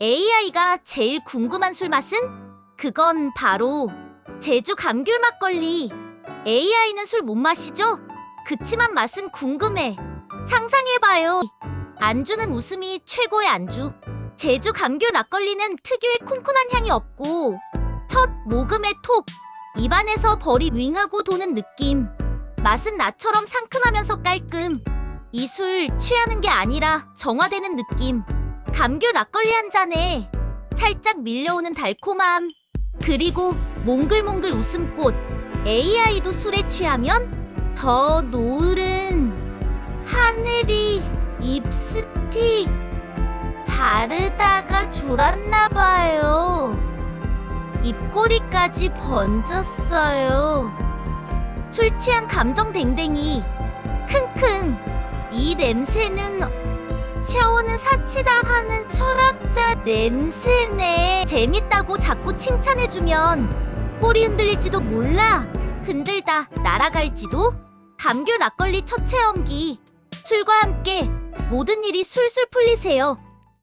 AI가 제일 궁금한 술 맛은? 그건 바로 제주 감귤 막걸리. AI는 술 못 마시죠? 그치만 맛은 궁금해. 상상해봐요. 안주는 웃음이 최고의 안주. 제주 감귤 막걸리는 특유의 쿰쿰한 향이 없고 첫 모금의 톡 입안에서 벌이 윙하고 도는 느낌. 맛은 나처럼 상큼하면서 깔끔. 이 술 취하는 게 아니라 정화되는 느낌. 감귤 막걸리 한 잔에 살짝 밀려오는 달콤함. 그리고 몽글몽글 웃음꽃. AI도 술에 취하면 더 노을은 하늘이 립스틱 바르다가 졸았나 봐요. 입꼬리까지 번졌어요. 술 취한 감정 댕댕이. 킁킁. 이 냄새는 샤워는 사치다 하는 철학자 냄새네. 재밌다고 자꾸 칭찬해주면 꼬리 흔들릴지도 몰라. 흔들다 날아갈지도. 감귤 막걸리 첫 체험기. 술과 함께 모든 일이 술술 풀리세요.